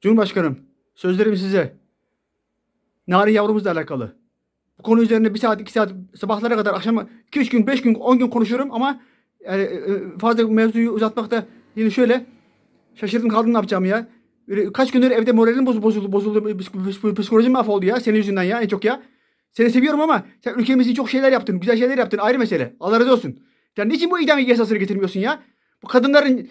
Cumhurbaşkanım, sözlerim size. Narin yavrumuzla alakalı. Bu konu üzerine bir saat, iki saat, sabahlara kadar, akşam iki, üç gün, beş gün, on gün konuşurum ama yani, e, fazla mevzuyu uzatmakta yine şöyle şaşırdım kaldım ne yapacağım ya. Kaç gündür evde moralim bozuldu, bozuldu, bozuldu, psik- psik- psikolojim mahvoldu ya senin yüzünden ya en çok ya. Seni seviyorum ama sen ülkemiz için çok şeyler yaptın, güzel şeyler yaptın ayrı mesele. Allah razı olsun. Sen niçin bu idam yasasını getirmiyorsun ya? Bu kadınların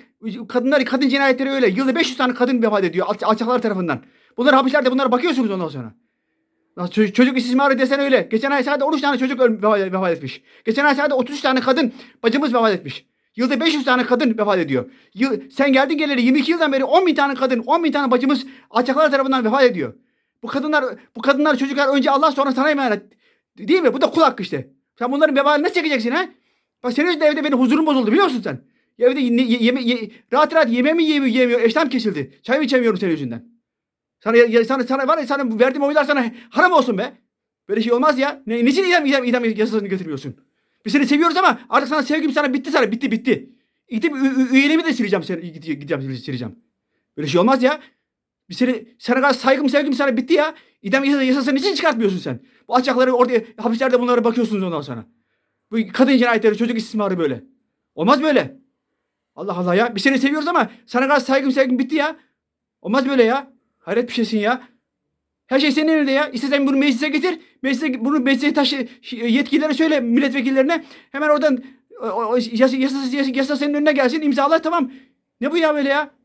kadınlar kadın cinayetleri öyle. Yılda 500 tane kadın vefat ediyor alç- alçaklar tarafından. Bunlar hapislerde bunlara bakıyorsunuz ondan sonra. Çocuk istismarı desen öyle. Geçen ay sadece 13 tane çocuk vefat, etmiş. Geçen ay sadece 33 tane kadın bacımız vefat etmiş. Yılda 500 tane kadın vefat ediyor. Yıl, sen geldin geleli 22 yıldan beri 10 bin tane kadın, 10 bin tane bacımız alçaklar tarafından vefat ediyor. Bu kadınlar, bu kadınlar çocuklar önce Allah sonra sana emanet. Değil mi? Bu da kul hakkı işte. Sen bunların vebalini nasıl çekeceksin ha? Bak senin evde benim huzurum bozuldu biliyor musun sen? Ya Evde ye, ye- yeme- ye- rahat rahat yemeğimi yiyemiyor, yiyemiyor. Eştem kesildi. Çay içemiyorum senin yüzünden. Sana, ya, sana, sana var ya sana verdiğim oylar sana haram olsun be. Böyle şey olmaz ya. Ne, niçin idam, idam, idam yasasını götürmüyorsun? Biz seni seviyoruz ama artık sana sevgim sana bitti sana bitti bitti. Gidip üyeliğimi de sileceğim seni gideceğim, sileceğim. Böyle şey olmaz ya. Biz seni sana karşı saygım sevgim sana bitti ya. İdam yasası, yasasını niçin çıkartmıyorsun sen? Bu açakları orada hapislerde bunlara bakıyorsunuz ondan sonra. Bu kadın cinayetleri, çocuk istismarı böyle. Olmaz böyle. Allah Allah ya. Biz seni seviyoruz ama sana karşı saygım sevgim bitti ya. Olmaz böyle ya. Hayret bir şeysin ya. Her şey senin elinde ya. İstersen bunu meclise getir. Meclise, bunu meclise taşı yetkililere söyle milletvekillerine. Hemen oradan o, o, yasa, yasa, yasa, yasa senin önüne gelsin imzala tamam. Ne bu ya böyle ya?